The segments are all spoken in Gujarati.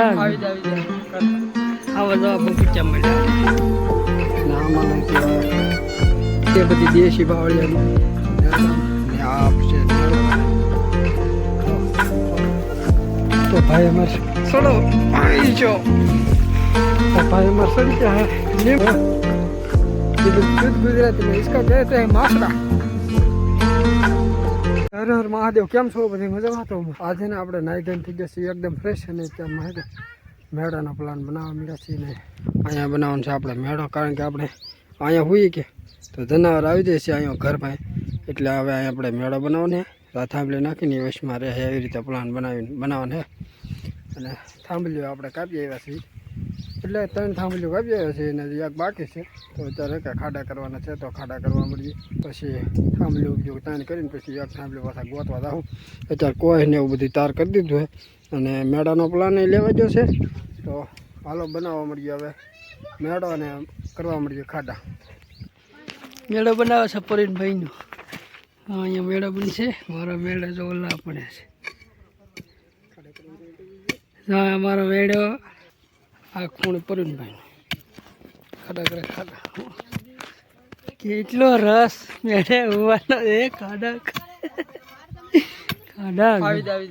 આવી જાય આવી જાય. આવા જવા બગીચા મળ્યા. નામ આવે? કેવા તે બધી દેશી બાવળિયાની. આપશે તો ભાઈ અમાર સડો પાણી છો તો ગુજરાતી મેં હર હર મહાદેવ, કેમ છો બધી મજામાં તો? આજે ને આપણે નાઈ થઈ થઈ છીએ, એકદમ ફ્રેશ અને ત્યાં માટે મેળાનો પ્લાન બનાવવા મળ્યા છીએ ને અહીંયા બનાવવાનો છે આપણે મેળો, કારણ કે આપણે અહીંયા હોઈએ કે, તો જનાવર આવી જાય છે અહીંયા ઘર પાસે. એટલે હવે અહીંયા આપણે મેળો બનાવવાનો આ થાંભલી નાખીને વેશમાં રહે, એવી રીતે પ્લાન બનાવીને બનાવવાનો છે. અને થાંભલીઓ આપણે કાપી આવ્યા છીએ. એટલે ત્રણ થાંભલીઓ વાવ્યા છે અને એક બાકી છે. તો અત્યારે કે ખાડા કરવાના છે, તો ખાડા કરવા મળીએ. પછી થાંભલીઓ બીજું તાણ કરીને પછી એક થાંભલી પાછા ગોતવા જાઉં. અત્યારે કોઈ ને એવું બધું તાર કરી દીધું છે અને મેળાનો પ્લાન એ લેવા ગયો છે. તો હાલો બનાવવા મળીએ હવે. મેળો અને કરવા મળીએ ખાડા. મેળો બનાવે છે પરીનભાઈનો હા, અહીંયા મેળો બનશે મારો મેળો જો ઓલા પડે છે. હા અમારો મેળો આ ખૂણ પરીનભાઈનો ખાડા કરે ખાડા. કેટલો રસ મેળે હોવાનો એ ખાડા ખાડા આવી જાવી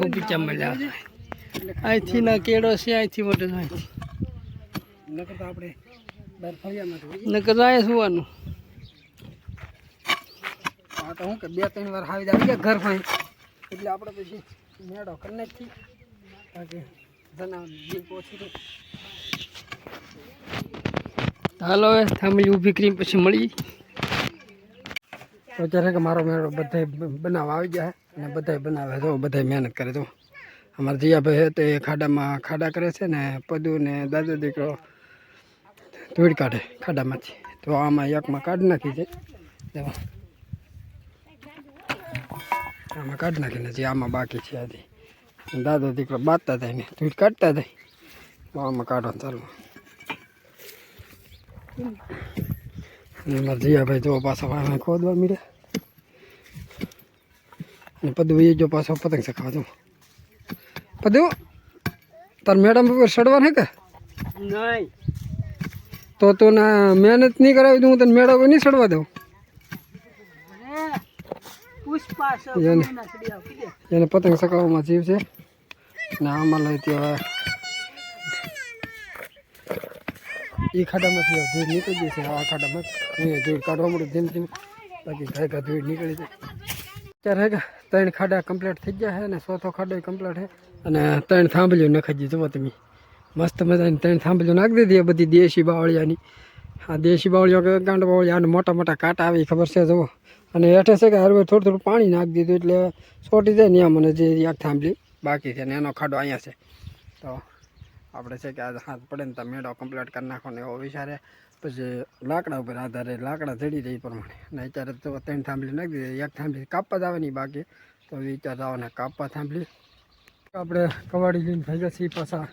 બગીચા મળ્યા અહીંથી ના કેળો છે અહીંથી મોટો અહીંથી નકર તો આપણે નકર તો અહીંયા સુવાનું તો હું કે બે ત્રણ વાર આવી જાય ઘર પણ એટલે આપણે પછી મેળો કરી નાખી હાલો થાંભલી ઊભી કરી પછી મળી. તો અત્યારે કે મારો મેળો બધાય બ- બનાવવા આવી જાય અને બધાય બનાવે તો બધાય મહેનત કરે તો અમારા જીયાભાઈ છે તે ખાડામાં ખાડા કરે છે ને પદુ ને દાદા દીકરો ધોઈ કાઢે ખાડામાંથી. તો આમાં એકમાં કાઢ નાખી છે. આમાં કાઢ નાખીને જે આમાં બાકી છે આજે દાદા દીકરો બાંધતા થાય ને ધૂળ કાઢતા થાય. તો આમાં કાઢવાનું ચાલુ. મારા જીયાભાઈ જો પાછા વાળા ખોદવા મળે અને પદુ એ જો પાછો પતંગ શીખવા દઉં પદુ તાર મેડમ ઉપર ચડવાનું હે કે? નહીં. તો તું મહેનત નહીં કરાવી દઉં હું તને મેળવ નહીં ચડવા દઉં. એને પતંગ ચકાવવામાં જીવ છે. ને આમાં લઈ ત્યાં એ ખાડામાંથી આ ધૂળ નીકળી ગઈ છે. આ ખાડામાં એ ધૂળ કાઢવા મળે જેમ જેમ બાકી ઘાયકા ધૂળ નીકળી જાય અત્યારે ત્રણ ખાડા કમ્પ્લીટ થઈ ગયા છે અને ચોથો ખાડો કમ્પ્લીટ છે. અને ત્રણ થાંભલીઓ નખાઈ જુઓ તમે. મસ્ત મજાની ત્રણ થાંભલીઓ નાખી દીધી બધી દેશી બાવળિયાની. આ દેશી બાવળીઓ કે ગાંડ બાવળિયા મોટા મોટા કાંટા આવી ખબર છે, જુઓ. અને હેઠે છે કે હરવે થોડું થોડું પાણી નાખી દીધું એટલે છોટી જાય ને આમ અને જે એક થાંભલી બાકી છે ને એનો ખાડો અહીંયા છે. તો આપણે છે કે આ હાથ પડે ને તો મેળો કમ્પ્લીટ કરી નાખવાનો એવો વિચારે પછી લાકડા ઉપર આધારે લાકડા જડી જાય પ્રમાણે. ને અત્યારે તો ત્રણ થાંભલી નાખી દીધી, એક થાંભલી કાપવા જ આવવાની બાકી. તો વિચાર આવવાને કાપવા થાંભલી. આપણે કવાડી લઈને થઈ જશે પાછા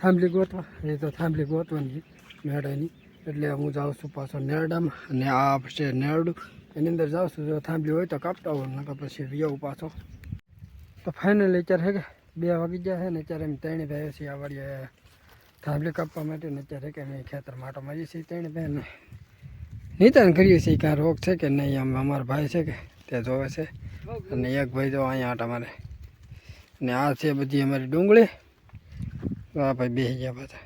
થાંભલી ગોતવા. એ તો થાંભલી ગોતવાની મેળાની. એટલે હું જાઉં છું પાછો નેરડામાં. અને આ છે નેરડું. એની અંદર જાઉં છું જો થાંભલી હોય તો કાપતા હોય નકર પછી વિયાવું પાછો તો ફાઇનલ અત્યારે હે કે? બે વાગી ગયા છે ને અત્યારે અમે ત્રણે ભાઈ છીએ આ થાંભલી કાપવા માટે ને અત્યારે કે અમે ખેતર માટો મારીએ છીએ ત્રણે બહેન. નિદાન કરીએ છીએ કાં રોગ છે કે નહીં? આમ અમારા ભાઈ છે કે, તે જોવે છે. અને એક ભાઈ જો અહીંયા આટા મારે. ને આ છે બધી અમારી ડુંગળી. તો આ ભાઈ બેસી ગયા બધા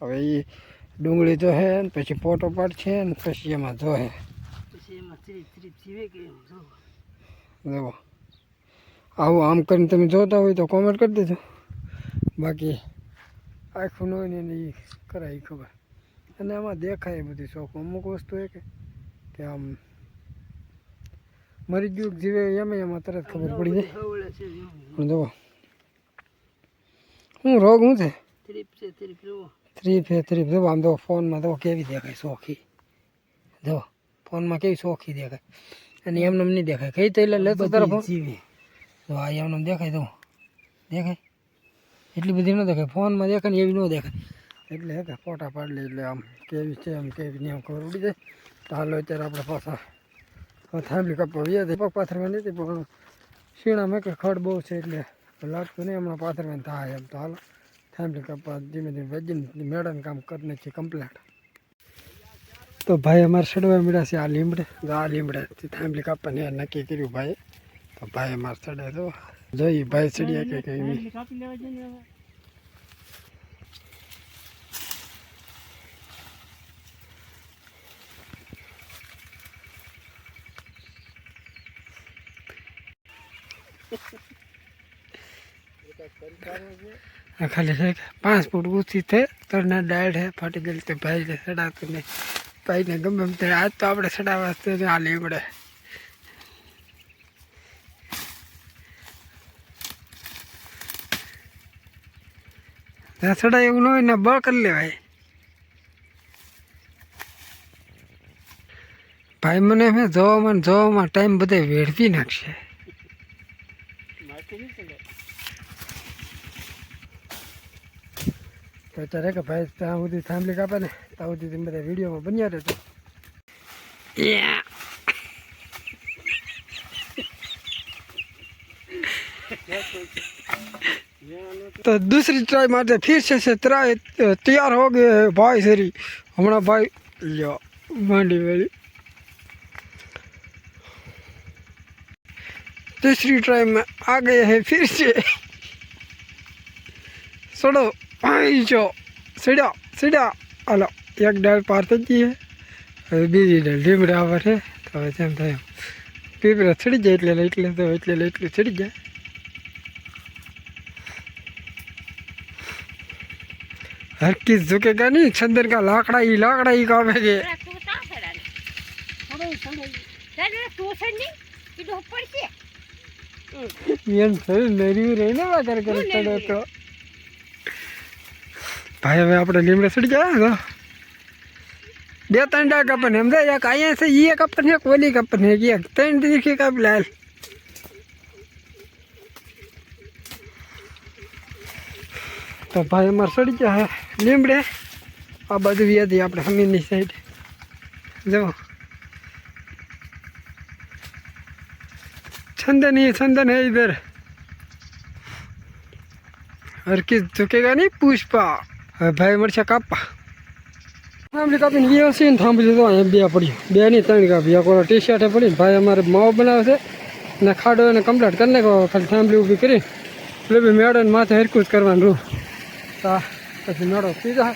હવે એ ડુંગળી જો હે ને પછી પોટો પાડશે ને પછી એમાં જો પછી એમાં ત્રી ત્રી જીવે કે એમ જો જુઓ આવું આમ કરીને તમે જોતા હોય તો કોમેન્ટ કરી દેજો. બાકી આખું હોય ને એને એ કરાય ખબર. અને આમાં દેખાય બધી શોખ. અમુક વસ્તુ એ કે આમ મરી ગયું જીવે એમ એમાં તરત ખબર પડી જાય. પણ જુઓ શું રોગ શું છે? જુઓ થ્રી ફે થ્રી જુઓ આમ તો ફોનમાં તો કેવી દેખાય શોખી. જો. ફોનમાં કેવી ચોખ્ખી દેખાય. અને એમને એમ નહીં દેખાય. કઈ તો એટલે લેતો તારો ફોન. તો આ એમને એમ દેખાય તો દેખાય. એટલી બધી ન દેખાય. ફોનમાં દેખાય ને એવી ન દેખાય. એટલે હે કે ફોટા પાડી લે એટલે આમ કેવી છે આમ કેવી નહીં આમ ખબર ઉડી જાય. તો હાલો અત્યારે આપણે પાછા થાંભલી કાપવા વ્યા પગ પાથરવા નથી પણ શીણા મેં કે ખડ બહુ છે એટલે લાગતું નહીં. હમણાં પાથરવાની થાય એમ. તો હાલો ફેમિલી કપા ધીમે ધીમે વેજીને મેળાનું કામ કરી નાખીએ કમ્પ્લેટ તો ભાઈ અમારે ચડવા મળ્યા છે આ લીમડે. તો આ લીમડે થાંભલી કાપવાની નક્કી કર્યું ભાઈ. તો ભાઈ અમારે ચડે તો જોઈએ ભાઈ ચડ્યા કે કઈ ખાલી પાંચ ફૂટ ઊંચી છે તરના ડાયડ હે ફાટી ગયેલી ભાઈ ચડાતું નહીં. ભાઈને ગમે એમ ત્યારે આજ તો આપણે સડા ને આ લીમડે ત્યાં રસડા એવું ન હોય ને બળ કરી લેવાય. ભાઈ મને જોવામાં જોવામાં ટાઈમ બધે વેડફી નાખશે. તો અત્યારે કે ભાઈ ત્યાં સુધી ફેમિલી કાપે ને ત્યાં સુધી તમે બધા વિડીયોમાં બન્યા રહેજો तो दूसरी ट्राई मारते फिर से से ट्राई तैयार हो गए हैं भाई सरी हमारा भाई लिया मांडी वाली तीसरी ट्राई में आ गए हैं फिर से સડો અહીં છો સીડા સીડા હાલો એક ડાળ પાર થઈ ગઈ છે હવે બીજી ડાળ લીમડા આવે છે તો હવે જેમ થાય એમ. પીપળા ચડી જાય એટલે એટલે તો એટલે એટલું ચડી જાય हर किस झुकेगा नहीं छंदर का लाकड़ा ही लाकड़ा ही कामेंगे તું તા ફેરાને તારે તું છે ને કીધું પડશે એમ થયું ભાઈ હવે આપણે લીમડે ચડી ગયા તો બે ત્રણ ડા કપન એમ થાય એક અહીંયા છે એ કપન એક ઓલી કપન એક એક ત્રણ દીખી કપ લાલ તો ભાઈ અમારે ચડી ગયા હે લીમડે આ બાજુ વ્યાધી આપણે હમીરની સાઈડ જો छंदन ही छंदन है इधर हर किस झुकेगा नहीं पुष्पा હવે ભાઈ મળશે કાપા. થાંભલી કાપીને ગયા છે ને થાંભલી તો અહીંયા બે પડ્યું બે નહીં, ત્રણ કાપી. એક ઓલો ટી શર્ટે પડી ભાઈ અમારે માવો બનાવે છે ને ખાડો એને કમ્પ્લીટ કરી નાખો ખાલી થાંભલી ઊભી કરી. એટલે બી મેળો ને માથે હરકું કરવાનું રૂ તા પછી મેળો પીધા.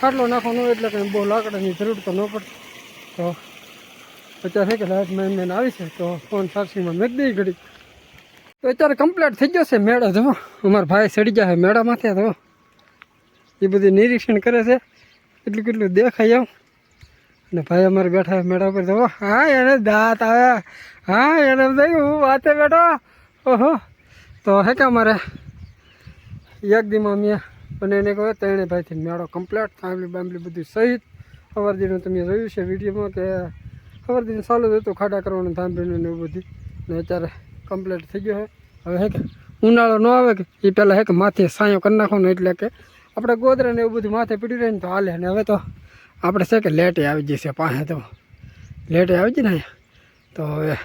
ખાટલો નાખવાનો એટલે કંઈ બહુ લાકડાની જરૂર તો ન પડતી તો અત્યારે છે કે લાઈટ મેન મેન આવી છે, તો ફોન સારસીમાં મેં દઈ ઘડી. તો અત્યારે કમ્પ્લીટ થઈ ગયો છે મેળો, જો. અમારા ભાઈ સડી ગયા છે મેળામાંથી તો. એ બધું નિરીક્ષણ કરે છે. એટલું કેટલું દેખાય એમ. અને ભાઈ અમારે બેઠા મેળા પર જવો. હા, એને દાંત આવ્યા હા, એને થયું, હું વાતે બેઠો. ઓહો. તો હે કે અમારે? એક દીમાં અમે એને કહો ત્રણે ભાઈથી મેળો કમ્પ્લીટ ફેમિલી બામલી બધું સહિત. અવારજીનું તમે જોયું છે વિડીયોમાં કે ખબર સારું જ હતું, ખાડા કરવાનું થાંભલીનું ને એવું બધું. ને અત્યારે કમ્પ્લીટ થઈ ગયો હવે હે કે ઉનાળો ન આવે કે, એ પહેલાં હે કે માથે સાયો કરી નાખવાનો એટલે કે આપણે ગોદરા ને એવું બધું માથે પીડ્યું રહે ને તો હાલે ને હવે તો આપણે છે કે લેટે આવી જશે પાસે તો લેટે આવી જાય ને અહીંયા તો હવે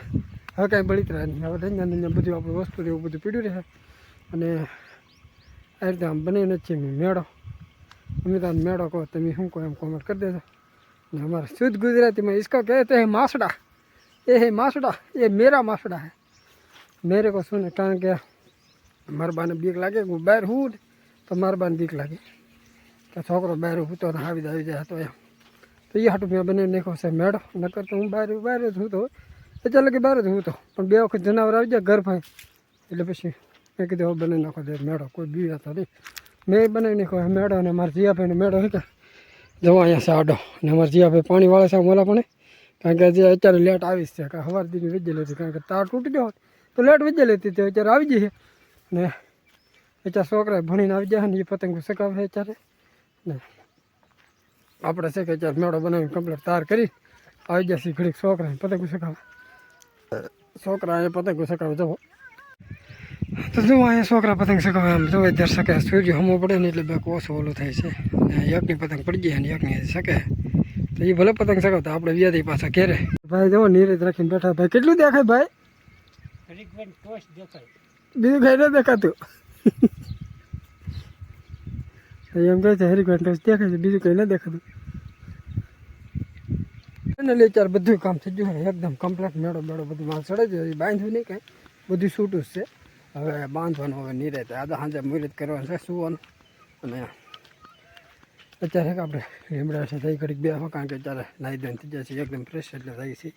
હવે કાંઈ બળી રહે નહીં હવે ધંધા ધંધા બધું આપણું વસ્તુ ને એવું બધું પીડ્યું રહે અને આ રીતે આમ બની નથી મેં મેળો અમે તો આમ મેળો કહો તમે શું કહો એમ કોમેન્ટ કરી દેજો ને हमारे शुद्ध गुजराती में इसको कहते हैं मासड़ा ये है मासड़ा ये मेरा मासड़ा है मेरे को सुने कारण કે મારા બાને બીક લાગે કે હું બહાર હું ને તો મારે બાને બીક લાગે. કે છોકરો બહાર હૂતો ને હાવી આવી જાય તો એમ. તો એ હાટું મેં બને નાખ્યો છે મેળો. નકર તો હું બહાર બહાર જ હૂતો. એ ચાલે કે બહાર જ હૂતો. પણ બે વખત જનાવર આવી જાય ઘર ભાઈ. એટલે પછી મેં કીધું, હવે બનાવી નાખો દે મેળો. કોઈ બી હતો. નહીં મેં બનાવી નાખ્યો. મેળો અને મારા જીયાભાઈને મેળો છે કે જવા અહીંયા છે આડો. ને મારા જીયાભાઈ પાણી વાળે છે મોલા પણ. કારણ કે હજી અત્યારે લેટ આવી છે. કે સવાર દીની વીજળી લેતી. કારણ કે તાર તૂટી ગયો તો લેટ વીજળી લેતી. તો અત્યારે આવી જઈએ. ને અત્યારે છોકરા ભણીને આવી જાય ને એ પતંગ સકાવે છે અત્યારે. ને આપણે છે કે અત્યારે મેળો બનાવીને કમ્પ્લીટ તાર કરી આવી જશે ઘડીક છોકરા પતંગ સકાવે છોકરા અહીંયા પતંગ સકાવે જવો તો જો અહીંયા છોકરા પતંગ સકાવે આમ જો અત્યારે શકે સૂર્ય હમો પડે ને એટલે બે ઓછું ઓલું થાય છે. ને એકની પતંગ પડી જાય ને એકની શકે. તો એ ભલે પતંગ સકાવતા આપણે વ્યાધી પાછા ઘેરે. ભાઈ જો નીરજ રાખીને બેઠા. ભાઈ કેટલું દેખાય ભાઈ? બીજું કઈ ન દેખાતું. તો એમ કહે છે છે દેખાય છે, બીજું કંઈ ન દેખાતું. એને લે ચાર બધું કામ થઈ ગયું એકદમ કમ્પ્લેટ મેળો મેળો બધું માલ ચડે છે બાંધ્યું નહીં કાંઈ. બધું છૂટું જ છે. હવે બાંધવાનું હવે નહીં રહેતા આ સાંજે મુહૂર્ત કરવાનું છે, સુવાનું. અને અત્યારે આપણે લીમડા છે થઈ ઘડીક બે કારણ કે અત્યારે નાહી ધોઈને થઈ જાય છે એકદમ ફ્રેશ એટલે થાય છે.